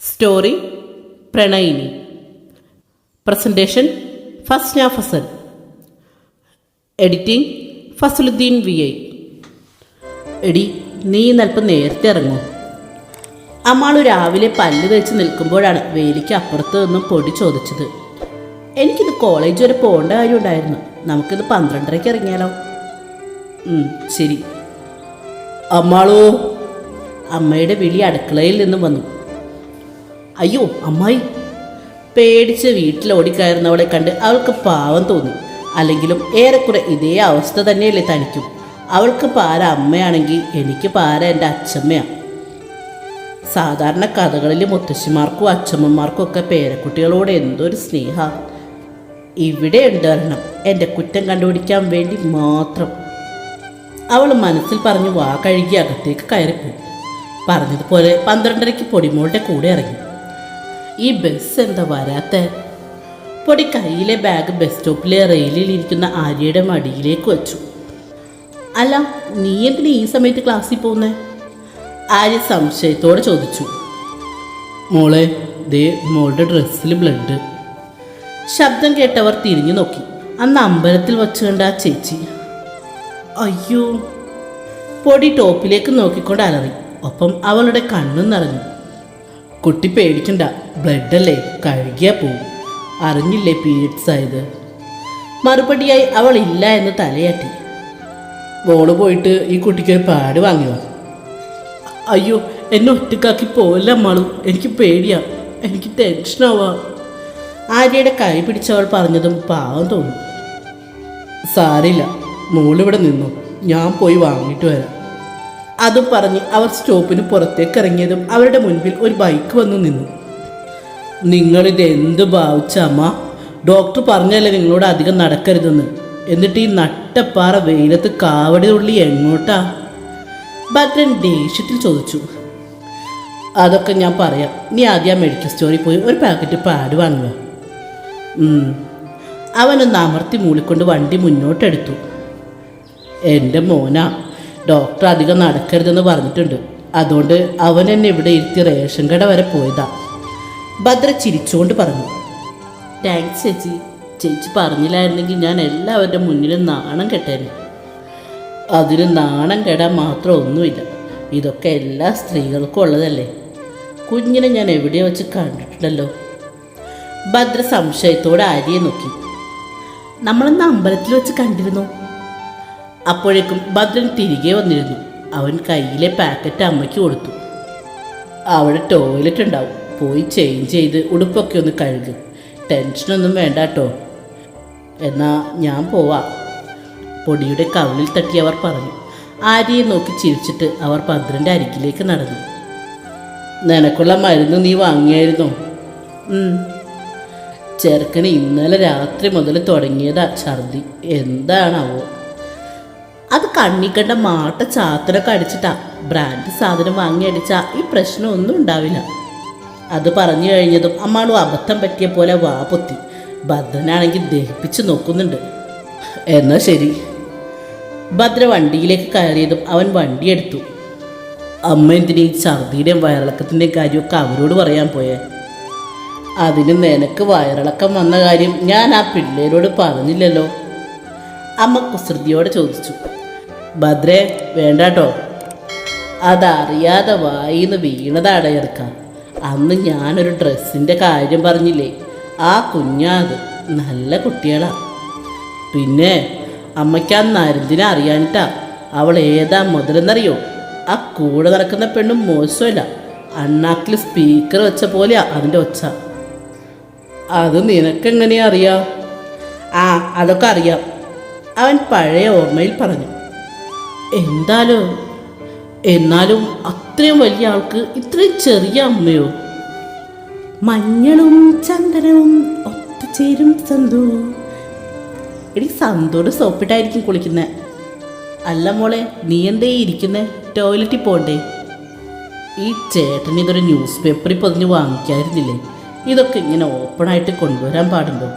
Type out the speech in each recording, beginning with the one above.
Story പ്രണയിനി. Presentation Fasna Fasal editing Fasaluddin V I. എടി നീ ഇന്നൽപ്പം നേരത്തെ ഇറങ്ങൂ. അമ്മാളു രാവിലെ പല്ല് തേച്ച് നിൽക്കുമ്പോഴാണ് വേലിക്ക് അപ്പുറത്ത് നിന്നും പൊടി ചോദിച്ചത്. എനിക്കിത് കോളേജ് വരെ പോകേണ്ട കാര്യമുണ്ടായിരുന്നു നമുക്കിത് പന്ത്രണ്ടരയ്ക്ക് ഇറങ്ങിയാലോ? ശരി. അമ്മാളോ അമ്മയുടെ വിളി അടുക്കളയിൽ നിന്നും വന്നു. അയ്യോ അമ്മായി. പേടിച്ച് വീട്ടിൽ ഓടിക്കയറുന്നവളെ കണ്ട് അവൾക്ക് പാവം തോന്നി. അല്ലെങ്കിലും ഏറെക്കുറെ ഇതേ അവസ്ഥ തന്നെയല്ലേ തനിക്കും. അവൾക്ക് പാര അമ്മയാണെങ്കിൽ എനിക്ക് പാര എന്റെ അച്ഛമ്മയാണ് സാധാരണ കഥകളിൽ മുത്തശ്ശിമാർക്കും അച്ഛമ്മമാർക്കും ഒക്കെ പേരക്കുട്ടികളോട് എന്തൊരു സ്നേഹ. ഇവിടെ ഉണ്ട് എന്റെ കുറ്റം കണ്ടുപിടിക്കാൻ വേണ്ടി മാത്രം. അവൾ മനസ്സിൽ പറഞ്ഞു വാ കഴുകി അകത്തേക്ക് കയറിപ്പോയി പറഞ്ഞതുപോലെ പന്ത്രണ്ടരയ്ക്ക് പൊടിമോളുടെ കൂടെ ഇറങ്ങി. ഈ ബസ് എന്താ വരാത്ത? പൊടി കയ്യിലെ ബാഗ് ബസ് സ്റ്റോപ്പിലെ റെയിലിൽ ഇരിക്കുന്ന ആര്യയുടെ മടിയിലേക്ക് വെച്ചു. അല്ല നീ എന്തിനാ ഈ സമയത്ത് ക്ലാസ്സിൽ പോകുന്നേ? ആര്യ സംശയത്തോടെ ചോദിച്ചു. മോളെ ദേ മോളുടെ ഡ്രസ്സിൽ ബ്ലഡ് ശബ്ദം കേട്ടവർ തിരിഞ്ഞു നോക്കി. അന്ന് അമ്പലത്തിൽ വച്ചുകൊണ്ട് ആ ചേച്ചി അയ്യോ. പൊടി ടോപ്പിലേക്ക് നോക്കിക്കൊണ്ട് അലറി. ഒപ്പം അവളുടെ കണ്ണും നിറഞ്ഞു. കുട്ടി പേടിക്കണ്ട ബ്ലഡല്ലേ? കഴുകിയാ പോവും അറിഞ്ഞില്ലേ പീരിയഡ്സ് ആയത്? മറുപടിയായി അവൾ ഇല്ല എന്ന് തലയാട്ടി. ബോൾ പോയിട്ട് ഈ കുട്ടിക്ക് ഒരു പാട് വാങ്ങിയോ? അയ്യോ എന്നെ ഒറ്റക്കാക്കി പോവല്ല മളു എനിക്ക് പേടിയാ. എനിക്ക് ടെൻഷനാവാ ആര്യയുടെ കൈ പിടിച്ചവൾ പറഞ്ഞതും പാവം തോന്നി. സാരില്ല മോളിവിടെ നിന്നു. ഞാൻ പോയി വാങ്ങിയിട്ട് വരാം. അതും പറഞ്ഞ് അവർ സ്റ്റോപ്പിന് പുറത്തേക്ക് ഇറങ്ങിയതും അവരുടെ മുൻപിൽ ഒരു ബൈക്ക് വന്നു നിന്നു. നിങ്ങളിത് എന്ത് ഭാവിച്ച അമ്മ? ഡോക്ടർ പറഞ്ഞല്ലേ നിങ്ങളോട് അധികം നടക്കരുതെന്ന്. എന്നിട്ട് ഈ നട്ടപ്പാറ വെയിലത്ത് കാവടി ഉള്ളി എങ്ങോട്ടാ? ഭദ്രൻ ദേഷ്യത്തിൽ ചോദിച്ചു. അതൊക്കെ ഞാൻ പറയാം. നീ ആദ്യം മെഡിക്കൽ സ്റ്റോറിൽ പോയി ഒരു പാക്കറ്റ് പാഡ് വാങ്ങുക. അവനൊന്ന് അമർത്തി മൂളിക്കൊണ്ട് വണ്ടി മുന്നോട്ടെടുത്തു. എന്റെ മോനാ ഡോക്ടർ അധികം നടക്കരുതെന്ന് പറഞ്ഞിട്ടുണ്ട്. അതുകൊണ്ട് അവൻ എന്നെ ഇവിടെ ഇരുത്തി റേഷൻ കട വരെ പോയതാ. ഭദ്ര ചിരിച്ചുകൊണ്ട് പറഞ്ഞു. താങ്ക്സ് ചേച്ചി. ചേച്ചി പറഞ്ഞില്ലായിരുന്നെങ്കിൽ ഞാൻ എല്ലാവരുടെ മുന്നിലും നാണം കെട്ടേനെ. അതിന് നാണം കെടാൻ മാത്രം ഒന്നുമില്ല. ഇതൊക്കെ എല്ലാ സ്ത്രീകൾക്കും ഉള്ളതല്ലേ. കുഞ്ഞിനെ ഞാൻ എവിടെ വെച്ച് കണ്ടിട്ടുണ്ടല്ലോ? ഭദ്ര സംശയത്തോടെ ആര്യയെ നോക്കി. നമ്മളന്ന് അമ്പലത്തിൽ വെച്ച് കണ്ടിരുന്നു. അപ്പോഴേക്കും ഭദ്രൻ തിരികെ വന്നിരുന്നു. അവൻ കയ്യിലെ പാക്കറ്റ് അമ്മയ്ക്ക് കൊടുത്തു. അവിടെ ടോയ്ലറ്റ് ഉണ്ടാവും. പോയി ചേഞ്ച് ചെയ്ത് ഉടുപ്പൊക്കെ ഒന്ന് കഴുകു. ടെൻഷനൊന്നും വേണ്ട കേട്ടോ എന്നാ ഞാൻ പോവാ. പൊടിയുടെ കവിളിൽ തട്ടി അവർ പറഞ്ഞു. ആര്യയെ നോക്കി ചിരിച്ചിട്ട് അവർ ഭദ്രന്റെ അരികിലേക്ക് നടന്നു. നിനക്കുള്ള മരുന്ന് നീ വാങ്ങിയായിരുന്നോ. ചെറുക്കന് ഇന്നലെ രാത്രി മുതൽ തുടങ്ങിയതാ ഛർദി. എന്താണാവോ? അത് കണ്ണി കണ്ട മാട്ട ചാത്തനൊക്കെ അടിച്ചിട്ടാ. ബ്രാൻഡ് സാധനം വാങ്ങി അടിച്ചാ ഈ പ്രശ്നമൊന്നും ഉണ്ടാവില്ല. അത് പറഞ്ഞു കഴിഞ്ഞതും അമ്മാളു അബദ്ധം പറ്റിയ പോലെ വാ പൊത്തി. ഭദ്രനാണെങ്കിൽ ദഹിപ്പിച്ച് നോക്കുന്നുണ്ട്. എന്നാ ശരി. ഭദ്ര വണ്ടിയിലേക്ക് കയറിയതും അവൻ വണ്ടിയെടുത്തു അമ്മ എന്തിനീ ഛർദിയുടെയും വയറിളക്കത്തിന്റെയും കാര്യമൊക്കെ അവരോട് പറയാൻ പോയേ? അതിന് നിനക്ക് വയറിളക്കം വന്ന കാര്യം ഞാൻ ആ പിള്ളേരോട് പറഞ്ഞില്ലല്ലോ. അമ്മ കുസൃതിയോടെ ചോദിച്ചു. ഭദ്രേ വേണ്ടാട്ടോ. അതറിയാതെ വായിന്ന് വീണതാണ് ഇറക്ക. അന്ന് ഞാനൊരു ഡ്രസ്സിന്റെ കാര്യം പറഞ്ഞില്ലേ? ആ കുഞ്ഞാത് നല്ല കുട്ടികളാ. പിന്നെ അമ്മയ്ക്ക് ആ നരുന്തിനെ അറിയാനിട്ടാ അവൾ ഏതാ മുതലെന്നറിയോ? ആ കൂടെ നടക്കുന്ന പെണ്ണും മോശമല്ല. അണ്ണാക്കിൽ സ്പീക്കർ വെച്ച പോലെയാ അതിന്റെ ഒച്ച. അത് നിനക്കെങ്ങനെയാ അറിയാം? ആ അതൊക്കെ അറിയാം. അവൻ പഴയ ഓർമ്മയിൽ പറഞ്ഞു. എന്താലോ എന്നാലും അത്രയും വലിയ ആൾക്ക് ഇത്രയും ചെറിയ അമ്മയോ? മഞ്ഞളും ചന്ദനവും ഒത്തുചേരും സന്തു. എടി സന്തോട് സോപ്പിട്ടായിരിക്കും കുളിക്കുന്നത് അല്ല മോളെ നീ എന്തേ ഇരിക്കുന്നേ? ടോയ്ലറ്റിൽ പോണ്ടേ? ഈ ചേട്ടൻ ഇതൊരു ന്യൂസ് പേപ്പറിൽ പൊതിഞ്ഞ് വാങ്ങിക്കായിരുന്നില്ലേ ഇതൊക്കെ ഇങ്ങനെ ഓപ്പണായിട്ട് കൊണ്ടുവരാൻ പാടുണ്ടോ?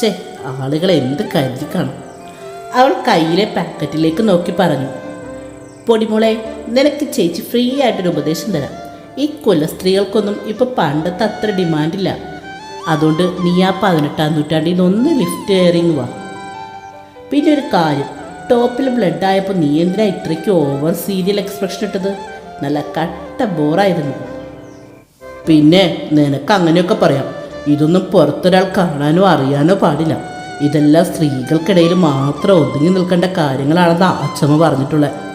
ഛേ ആളുകൾ എന്ത് കരുതി കാണും അവൾ കയ്യിലെ പാക്കറ്റിലേക്ക് നോക്കി പറഞ്ഞു. പൊടിമോളെ നിനക്ക് ചേച്ചി ഫ്രീ ആയിട്ടൊരു ഉപദേശം തരാം. ഈ കൊല്ല സ്ത്രീകൾക്കൊന്നും ഇപ്പോൾ പണ്ടത്തെ അത്ര ഡിമാൻഡില്ല അതുകൊണ്ട് നീ ആ പതിനെട്ടാം നൂറ്റാണ്ടിൽ നിന്നൊന്ന് ലിഫ്റ്റ് കയറിങ് വാ. പിന്നെ ഒരു കാര്യം ടോപ്പിൽ ബ്ലഡ് ആയപ്പോൾ നീ എന്തിനാ ഇത്രയ്ക്ക് ഓവർ സീരിയൽ എക്സ്പ്രഷൻ ഇട്ടത്? നല്ല കട്ട ബോറായിരുന്നു പിന്നെ നിനക്ക് അങ്ങനെയൊക്കെ പറയാം. ഇതൊന്നും പുറത്തൊരാൾ കാണാനോ അറിയാനോ പാടില്ല. ഇതെല്ലാം സ്ത്രീകൾക്കിടയിൽ മാത്രം ഒതുങ്ങി നിൽക്കേണ്ട കാര്യങ്ങളാണെന്ന് അച്ഛമ്മ പറഞ്ഞിട്ടുള്ളത്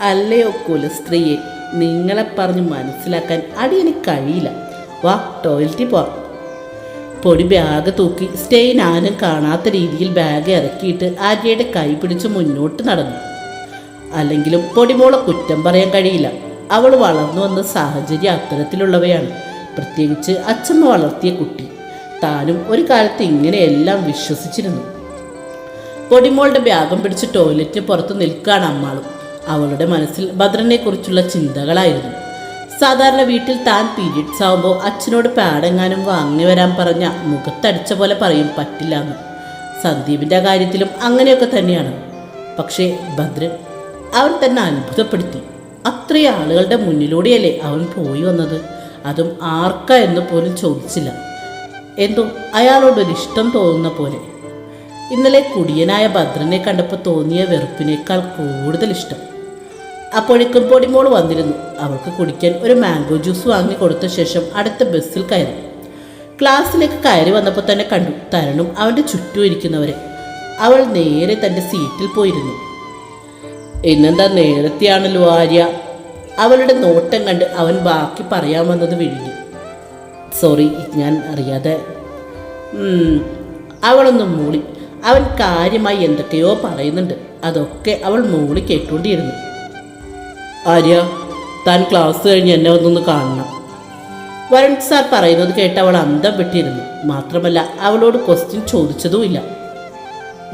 അല്ലയോ കുലസ്ത്രീയെ നിങ്ങളെ പറഞ്ഞ് മനസ്സിലാക്കാൻ അടി എനിക്ക് കഴിയില്ല. വാ ടോയ്ലറ്റിൽ പോവാം. പൊടി ബാഗ് തൂക്കി സ്റ്റെയിൻ ആരും കാണാത്ത രീതിയിൽ ബാഗ് ഇറക്കിയിട്ട് ആര്യയുടെ കൈ പിടിച്ച് മുന്നോട്ട് നടന്നു. അല്ലെങ്കിലും പൊടിമോളെ കുറ്റം പറയാൻ കഴിയില്ല. അവൾ വളർന്നു വന്ന സാഹചര്യം അത്തരത്തിലുള്ളവയാണ്. പ്രത്യേകിച്ച് അച്ഛമ്മ വളർത്തിയ കുട്ടി. താനും ഒരു കാലത്ത് ഇങ്ങനെയെല്ലാം വിശ്വസിച്ചിരുന്നു. പൊടിമോളുടെ ബാഗം പിടിച്ച് ടോയ്ലറ്റിന് പുറത്ത് നിൽക്കുകയാണ് അമ്മാളും. അവളുടെ മനസ്സിൽ ഭദ്രനെ കുറിച്ചുള്ള ചിന്തകളായിരുന്നു. സാധാരണ വീട്ടിൽ താൻ പീരീഡ്സ് ആവുമ്പോൾ അച്ഛനോട് പാടെങ്ങാനും വാങ്ങി വരാൻ പറഞ്ഞ മുഖത്തടിച്ച പോലെ പറയും പറ്റില്ല എന്ന് സന്ദീപിന്റെ കാര്യത്തിലും അങ്ങനെയൊക്കെ തന്നെയാണ്. പക്ഷേ ഭദ്രൻ അവൻ തന്നെ അത്ഭുതപ്പെടുത്തി. അത്രയും ആളുകളുടെ മുന്നിലൂടെയല്ലേ അവൻ പോയി വന്നത്? അതും ആർക്ക എന്ന് പോലും ചോദിച്ചില്ല. എന്തോ അയാളോടൊരു ഇഷ്ടം തോന്നുന്ന പോലെ. ഇന്നലെ കുടിയനായ ഭദ്രനെ കണ്ടപ്പോൾ തോന്നിയ വെറുപ്പിനേക്കാൾ കൂടുതൽ ഇഷ്ടം. അപ്പോഴേക്കും പൊടിമോൾ വന്നിരുന്നു. അവൾക്ക് കുടിക്കാൻ ഒരു മാംഗോ ജ്യൂസ് വാങ്ങി കൊടുത്ത ശേഷം അടുത്ത ബസ്സിൽ കയറി. ക്ലാസ്സിലേക്ക് കയറി വന്നപ്പോൾ തന്നെ കണ്ടു തരണും അവന്റെ ചുറ്റും ഇരിക്കുന്നവരെ. അവൾ നേരെ തന്റെ സീറ്റിൽ പോയിരുന്നു. ഇന്നെന്താ നേരത്തെയാണല്ലോ ആര്യ? അവളുടെ നോട്ടം കണ്ട് അവൻ ബാക്കി പറയാൻ വന്നത് വിഴുങ്ങി. സോറി ഞാൻ അറിയാതെ. അവളൊന്ന് മൂളി. അവൻ കാര്യമായി എന്തൊക്കെയോ പറയുന്നുണ്ട്. അതൊക്കെ അവൾ മൂളി കേട്ടുകൊണ്ടിരുന്നു ആര്യ താൻ ക്ലാസ് കഴിഞ്ഞ് എന്നെ ഒന്നൊന്ന് കാണണം. വരുൺ സാർ പറയുന്നത് കേട്ട് അവൾ അന്തം വിട്ടിരുന്നു മാത്രമല്ല അവളോട് ക്വസ്റ്റ്യൻ ചോദിച്ചതുമില്ല.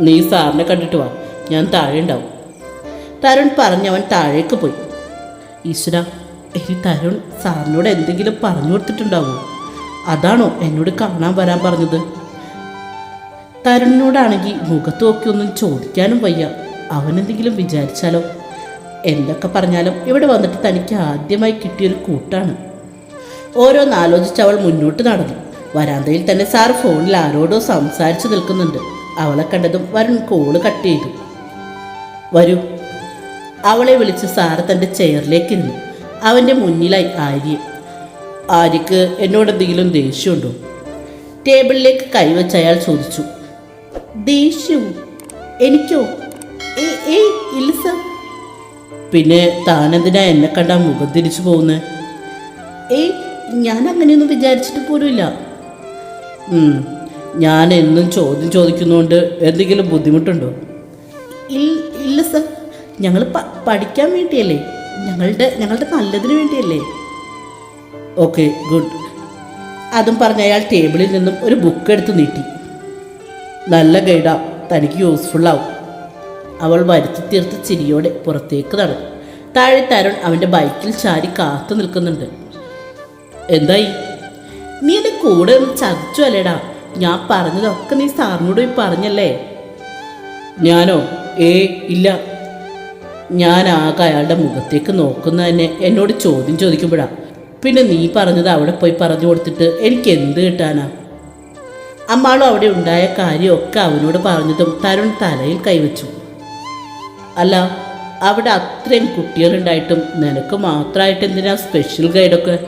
നീ സാറിനെ കണ്ടിട്ട് വാ ഞാൻ താഴെ ഉണ്ടാവും. തരുൺ പറഞ്ഞവൻ താഴേക്ക് പോയി. ഈശ്വര ഇനി തരുൺ സാറിനോട് എന്തെങ്കിലും പറഞ്ഞു കൊടുത്തിട്ടുണ്ടാവോ? അതാണോ എന്നോട് കാണാൻ വരാൻ പറഞ്ഞത്? തരുണിനോടാണെങ്കിൽ മുഖത്ത് നോക്കി ഒന്നും ചോദിക്കാനും വയ്യ. അവനെന്തെങ്കിലും വിചാരിച്ചാലോ? എന്തൊക്കെ പറഞ്ഞാലും ഇവിടെ വന്നിട്ട് തനിക്ക് ആദ്യമായി കിട്ടിയൊരു കൂട്ടാണ്. ഓരോന്നാലോചിച്ച് അവൾ മുന്നോട്ട് നടന്നു. വരാന്തയിൽ തന്നെ സാർ ഫോണിൽ ആരോടോ സംസാരിച്ചു നിൽക്കുന്നുണ്ട്. അവളെ കണ്ടതും വരുൺ കോൾ കട്ട് ചെയ്തു. വരൂ. അവളെ വിളിച്ച് സാറ് തന്റെ ചെയറിലേക്ക് ഇരുന്നു അവന്റെ മുന്നിലായി ആര്യ ആര്യക്ക് എന്നോട് എന്തെങ്കിലും ദേഷ്യമുണ്ടോ? ടേബിളിലേക്ക് കൈവച്ച് അയാൾ ചോദിച്ചു. ദേഷ്യവും എനിക്കോ? ഏ ഏയ് ഇല്ല സർ. പിന്നെ താനെന്തിനാ എന്നെ കണ്ട മുഖം തിരിച്ചു പോകുന്നത് ഏയ് ഞാൻ അങ്ങനെയൊന്നും വിചാരിച്ചിട്ട് പോലുമില്ല. ഞാൻ എന്നും ചോദ്യം ചോദിക്കുന്നതുകൊണ്ട് എന്തെങ്കിലും ബുദ്ധിമുട്ടുണ്ടോ? ഇല്ല സർ. ഞങ്ങൾ പഠിക്കാൻ വേണ്ടിയല്ലേ? ഞങ്ങളുടെ ഞങ്ങളുടെ നല്ലതിന് വേണ്ടിയല്ലേ? Okay good. അതും പറഞ്ഞ് അയാൾ ടേബിളിൽ നിന്നും ഒരു ബുക്ക് എടുത്ത് നീട്ടി. നല്ല ഗൈഡാ തനിക്ക് യൂസ്ഫുള്ളാവും. അവൾ വരുത്തി തീർത്ത് ചിരിയോടെ പുറത്തേക്ക് നടന്നു. താഴെ തരുൺ അവന്റെ ബൈക്കിൽ ചാരി കാത്തു നിൽക്കുന്നുണ്ട്. എന്തായി? നീ എന്റെ കൂടെ ഒന്ന് ചതിച്ചു അല്ലേടാ? ഞാൻ പറഞ്ഞതൊക്കെ നീ സാറിനോട് പോയി പറഞ്ഞല്ലേ? ഞാനോ? ഏ ഇല്ല. ഞാൻ ആകെ അയാളുടെ മുഖത്തേക്ക് നോക്കുന്ന തന്നെ എന്നോട് ചോദ്യം ചോദിക്കുമ്പോഴാ. പിന്നെ നീ പറഞ്ഞത് അവിടെ പോയി പറഞ്ഞു കൊടുത്തിട്ട് എനിക്ക് എന്ത് കിട്ടാനാ? അമ്മാളും അവിടെ ഉണ്ടായ കാര്യമൊക്കെ അവനോട് പറഞ്ഞതും തരുൺ തലയിൽ കൈവച്ചു. അല്ല അവിടെ അത്രയും കുട്ടികളുണ്ടായിട്ടും നിനക്ക് മാത്രമായിട്ട് എന്തിനാ സ്പെഷ്യൽ ഗൈഡൊക്കെ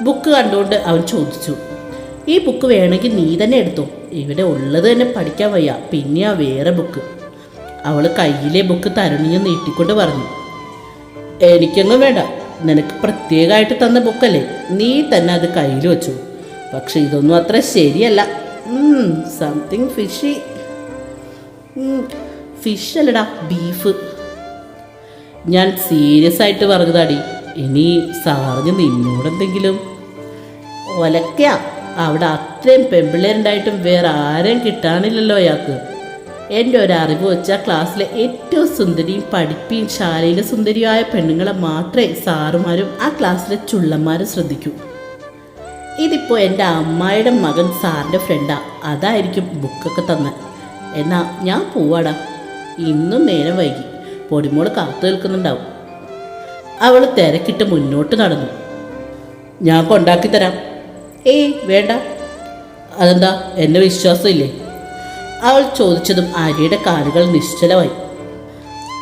ബുക്ക് കണ്ടുകൊണ്ട് അവൻ ചോദിച്ചു. ഈ ബുക്ക് വേണമെങ്കിൽ നീ തന്നെ എടുത്തോ. ഇവിടെ ഉള്ളത് തന്നെ പഠിക്കാൻ വയ്യ. ആ വേറെ ബുക്ക് അവൾ കയ്യിലെ ബുക്ക് തരുണിയെ നീട്ടിക്കൊണ്ട് പറഞ്ഞു. എനിക്കൊന്നും വേണ്ട. നിനക്ക് പ്രത്യേകമായിട്ട് തന്ന ബുക്കല്ലേ നീ തന്നെ അത് കയ്യിൽ വെച്ചു. പക്ഷെ ഇതൊന്നും അത്ര ശരിയല്ല. സംതിങ് ഫിഷി ഫിഷ് അല്ലടാ ബീഫ് ഞാൻ സീരിയസ് ആയിട്ട് പറഞ്ഞതാടി. ഇനി സാറിന് നിന്നോടെന്തെങ്കിലും ഒലക്ക അവിടെ അത്രയും പെമ്പിള്ളേരുണ്ടായിട്ടും വേറെ ആരെയും കിട്ടാനില്ലല്ലോ അയാൾക്ക്. എന്റെ ഒരു അറിവ് വെച്ച ക്ലാസ്സിലെ ഏറ്റവും സുന്ദരിയും പഠിപ്പിയും ശാലയിലെ സുന്ദരിയായ പെണ്ണുങ്ങളെ മാത്രമേ സാറുമാരും ആ ക്ലാസ്സിലെ ചുള്ളന്മാരും ശ്രദ്ധിക്കൂ. ഇതിപ്പോൾ എന്റെ അമ്മായിയുടെ മകൻ സാറിന്റെ ഫ്രണ്ടാ അതായിരിക്കും ബുക്കൊക്കെ തന്നെ. എന്നാ ഞാൻ പോവാടാ. ഇന്നും നേരം വൈകി. പൊടിമോൾ കാത്തു നിൽക്കുന്നുണ്ടാവും. അവൾ തിരക്കിട്ട് മുന്നോട്ട് നടന്നു. ഞാൻ കൊണ്ടാക്കി തരാം. ഏയ് വേണ്ട. അതെന്താ? എന്നെ വിശ്വാസമില്ലേ? അവൾ ചോദിച്ചതും ആര്യയുടെ കാലുകൾ നിശ്ചലമായി.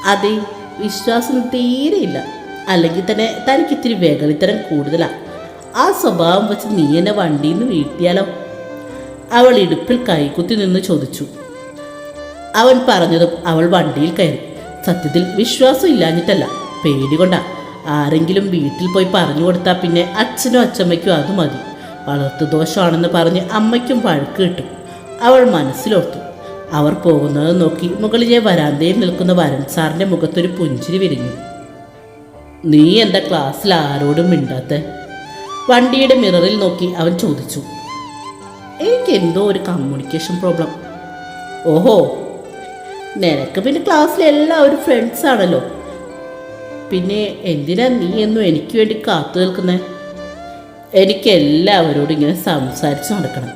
അതെ വിശ്വാസം തീരെയില്ല അല്ലെങ്കിൽ തന്നെ തനിക്ക് ഇത്തിരി വേഗളിത്തരം കൂടുതലാണ് ആ സ്വഭാവം വെച്ച് നീ എന്നെ വണ്ടിയിൽ നിന്ന് വീട്ടിയാലോ? അവൾ ഇടുപ്പിൽ കൈകുത്തി നിന്ന് ചോദിച്ചു. അവൻ പറഞ്ഞതും അവൾ വണ്ടിയിൽ കയറി. സത്യത്തിൽ വിശ്വാസം ഇല്ലാഞ്ഞിട്ടല്ല പേടി കൊണ്ടാ. ആരെങ്കിലും വീട്ടിൽ പോയി പറഞ്ഞു കൊടുത്താൽ പിന്നെ അച്ഛനും അച്ചമ്മയ്ക്കും അത് മതി. വളർത്തു ദോഷമാണെന്ന് പറഞ്ഞ് അമ്മയ്ക്കും വഴക്ക് കിട്ടും. അവൾ മനസ്സിലോർത്തു. അവർ പോകുന്നത് നോക്കി മുകളിലെ വരാന്തയിൽ നിൽക്കുന്ന വരൻ സാറിന്റെ മുഖത്തൊരു പുഞ്ചിരി വിരിഞ്ഞു. നീ എന്താ ക്ലാസ്സിൽ ആരോടും മിണ്ടാത്ത? വണ്ടിയുടെ മിററിൽ നോക്കി അവൻ ചോദിച്ചു. എനിക്ക് എന്തോ ഒരു കമ്മ്യൂണിക്കേഷൻ പ്രോബ്ലം ഓഹോ നിനക്ക് പിന്നെ ക്ലാസ്സിലെ എല്ലാവരും ഫ്രണ്ട്സ് ആണല്ലോ. പിന്നെ എന്തിനാ നീ എന്നും എനിക്ക് വേണ്ടി കാത്തു നിൽക്കുന്നത് എനിക്ക് എല്ലാവരോടും ഇങ്ങനെ സംസാരിച്ച് നടക്കണം.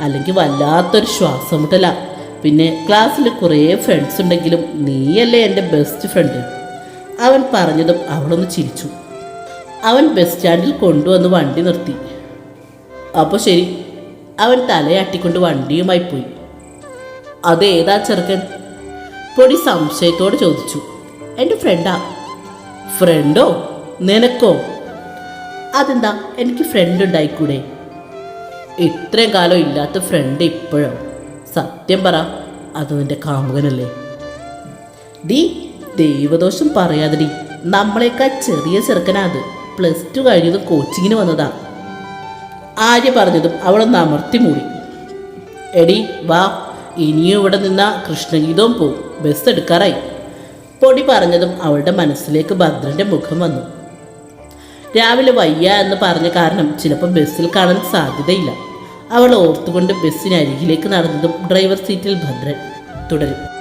അല്ലെങ്കിൽ വല്ലാത്തൊരു ശ്വാസം പിന്നെ ക്ലാസ്സിൽ കുറേ ഫ്രണ്ട്സ് ഉണ്ടെങ്കിലും നീയല്ലേ എന്റെ ബെസ്റ്റ് ഫ്രണ്ട് അവൻ പറഞ്ഞതും അവളൊന്ന് ചിരിച്ചു. അവൻ ബസ് സ്റ്റാൻഡിൽ കൊണ്ടുവന്ന് വണ്ടി നിർത്തി. അപ്പോൾ ശരി. അവൻ തലയാട്ടിക്കൊണ്ട് വണ്ടിയുമായി പോയി. അതേതാ ചെറുക്കൻ? പൊടി സംശയത്തോടെ ചോദിച്ചു. എന്റെ ഫ്രണ്ടാ ഫ്രണ്ടോ നിനക്കോ? അതെന്താ? എനിക്ക് ഫ്രണ്ട് ഉണ്ടായിക്കൂടെ? ഇത്രയും കാലം ഇല്ലാത്ത ഫ്രണ്ട് ഇപ്പോഴോ? സത്യം പറ അത് നിന്റെ കാമുകനല്ലേ. ഡി ദൈവദോഷം പറയാതെടി. നമ്മളെക്കാൾ ചെറിയ ചെറുക്കനാ അത്. പ്ലസ് ടു കഴിഞ്ഞതും കോച്ചിങ്ങിന് വന്നതാ. ആര്യ പറഞ്ഞതും അവളൊന്ന് അമർത്തി മൂടി. എടി വാ. ഇനിയും ഇവിടെ നിന്ന കൃഷ്ണഗീതവും പോവും. ബസ് എടുക്കാറായി. പൊടി പറഞ്ഞതും അവളുടെ മനസ്സിലേക്ക് ഭദ്രന്റെ മുഖം വന്നു. രാവിലെ വയ്യ എന്ന് പറഞ്ഞ കാരണം ചിലപ്പോൾ ബസ്സിൽ കാണാൻ സാധ്യതയില്ല. അവൾ ഓർത്തുകൊണ്ട് ബസ്സിനരികിലേക്ക് നടന്നതും ഡ്രൈവർ സീറ്റിൽ ഭദ്രൻ തുടരും.